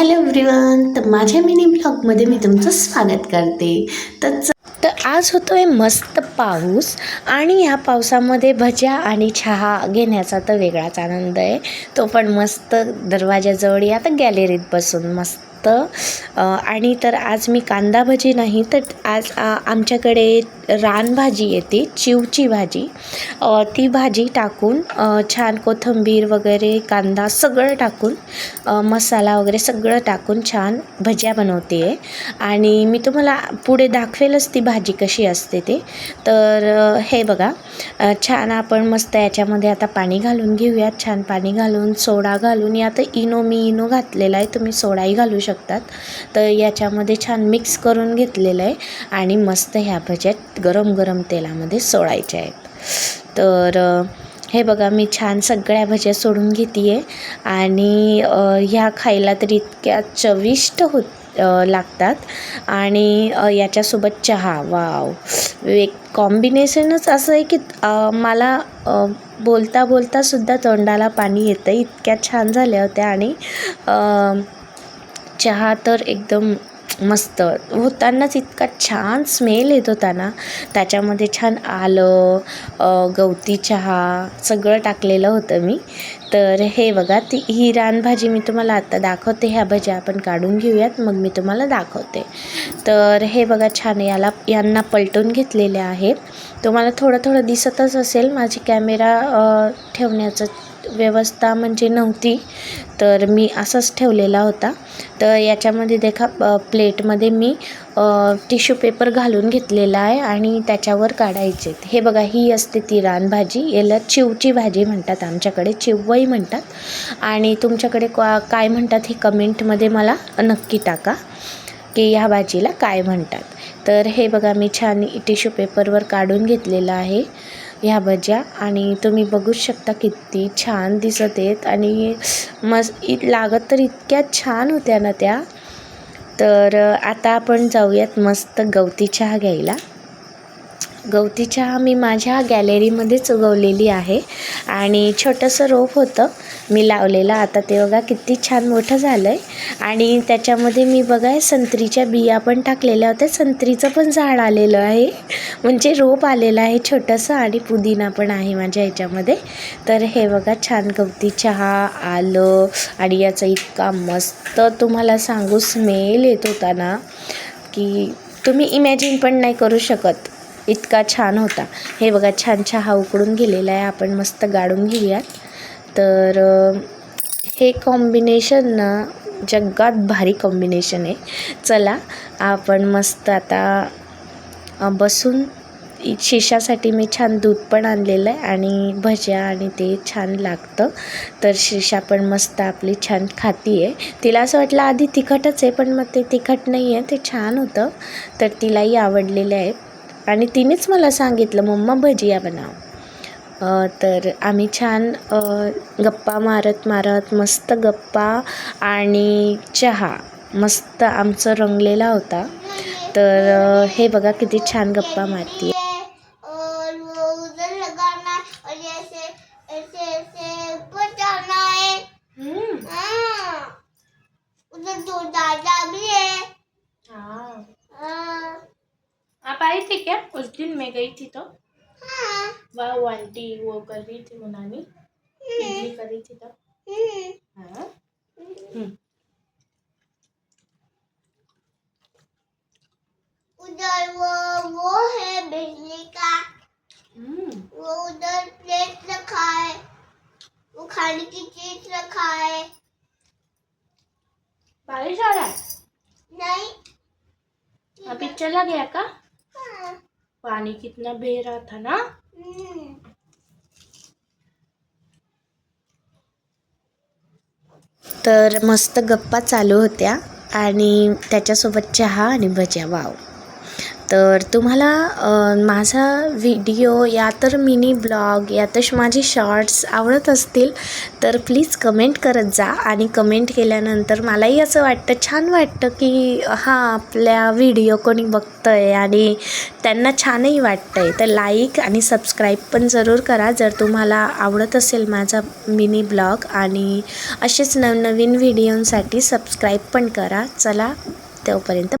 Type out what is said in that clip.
Hello everyone तर माझ्या mini ब्लॉगमध्ये मी तुमचं स्वागत करते. तर तर आज होतो आहे मस्त पाऊस आणि ह्या पावसामध्ये भज्या आणि चहा घेण्याचा तर वेगळाच आनंद आहे. तो पण मस्त दरवाजाजवळ या तर गॅलरीत बसून मस्त. आणि तर आज मी कांदा भजी नाही तर आज आमच्याकडे रानभाजी येते चिवची भाजी. ती भाजी टाकून छान कोथिंबीर वगैरे कांदा सगळं टाकून मसाला वगैरे सगळं टाकून छान भज्या बनवते. आहे आणि मी तुम्हाला पुढे दाखवेलच ती भाजी कशी असते ते. तर हे बघा छान आपण मस्त याच्यामध्ये आता पाणी घालून घेऊयात. छान पाणी घालून सोडा घालून यात इनो मी इनो घातलेला आहे. तुम्ही सोडाही घालू शकतात. तर याच्यामध्ये छान मिक्स करून घेतलेलं आहे. आणि मस्त ह्या भज्या गरम गरम तेलामध्ये सोडायच्या आहेत. तर हे बघा मी छान सगळ्या भज्या सोडून घेते आहे आणि ह्या खायला तर इतक्या चविष्ट होत लागतात आणि याच्यासोबत चहा वाव. एक कॉम्बिनेशनच असं आहे की मला बोलता बोलता सुद्धा तोंडाला पाणी येतं. इतक्या छान झाल्या होत्या आणि चहा तर एकदम मस्त. होतानाच इतका छान स्मेल येत होता ना त्याच्यामध्ये छान आलं गवती चहा सगळं टाकलेलं होतं मी. तर हे बघा ती ही रानभाजी मी तुम्हाला आत्ता दाखवते. ह्या भाज्या आपण काढून घेऊयात मग मी तुम्हाला दाखवते. तर हे बघा छान याला यांना पलटून घेतलेले आहेत. तुम्हाला थोडं थोडं दिसतच असेल माझी कॅमेरा ठेवण्याचं व्यवस्था म्हणजे नव्हती तर मी असंच ठेवलेला होता. तर याच्यामध्ये देखा प्लेटमध्ये मी टिश्यू पेपर घालून घेतलेला आहे आणि त्याच्यावर काढायचे हे बघा ही असते ती रानभाजी याला चिवची भाजी म्हणतात आमच्याकडे चिवई म्हणतात. आणि तुमच्याकडे का काय म्हणतात हे कमेंटमध्ये मला नक्की टाका की ह्या भाजीला काय म्हणतात. तर हे बघा मी छान टिश्यू पेपरवर काढून घेतलेलं आहे. ह्या भज्या. आणि तुम्ही बघूच शकता किती छान दिसत आहेत. आणि मस इ लागत तर इतक्या छान होत्या ना त्या. तर आता आपण जाऊयात मस्त गवती चहा घ्यायला. गवती चहा मी माझ्या गॅलरीमध्येच उगवलेली आहे आणि छोटंसं रोप होतं. मी लावलेलं. आता ते बघा किती छान मोठं झालं आहे आणि त्याच्यामध्ये मी बघा संत्रीच्या बिया पण टाकलेल्या होत्या. संत्रीचं पण झाड आलेलं आहे. म्हणजे रोप आलेलं आहे छोटंसं आणि पुदिना पण आहे माझ्या ह्याच्यामध्ये. तर हे बघा छान गवती चहा आलं आणि याचा इतका मस्त तुम्हाला सांगू स्मेल येत होता ना की तुम्ही इमॅजिन पण नाही करू शकत. इतका छान होता. हे बघा छान चहा उकडून गेलेला आहे. आपण मस्त गाळून घेऊयात. तर हे कॉम्बिनेशन ना जगात भारी कॉम्बिनेशन आहे. चला आपण मस्त आता बसून शिशासाठी मी छान दूध पण आणलेलं आहे आणि भज्या आणि ते छान लागतं. तर शिशा पण मस्त आपली छान खाती आहे तिला असं वाटलं आधी तिखटच आहे पण मग ते तिखट नाही आहे ते छान होतं. तर तिलाही आवडलेलं आहे आणि तिनेच मला सांगितलं मम्मा भजिया बनाव. अ, तर आम्ही छान गप्पा मारत मारत मस्त गप्पा आणि चहा. मस्त आमचं रंगलेला होता. तर हे बघा किती छान गप्पा मारती और वो उधर आई थी क्या? उस दिन मैं गई थी तो। हाँ। वह वो आंटी वो कर रही थी मुनानी इडली कर रही थी तो। हाँ। हम्म, उधर वो वो है बिजली का। हम्म, वो उधर प्लेट रखा है। वो खाने की चीज़ रखा है। बारिश आ रहा है? नहीं। अभी चला गया का? पानी कितना बह रहा था ना? तर मस्त गप्पा चालू होत्या आणि त्याच्यासोबत चहा आणि भज्या वाव. तर तुम्हाला माझा व्हिडिओ या तर मिनी ब्लॉग या तर माझे शॉर्ट्स आवडत असतील तर प्लीज कमेंट करत जा. आणि कमेंट केल्यानंतर मलाही असं वाटतं छान वाटतं की हां आपल्या व्हिडिओ कोणी बघतं आहे आणि त्यांना छानही वाटतं आहे तर लाईक आणि सबस्क्राईब पण जरूर करा. जर तुम्हाला आवडत असेल माझा मिनी ब्लॉग आणि असेच नवनवीन व्हिडिओंसाठी सबस्क्राईब पण करा. चला तोपर्यंत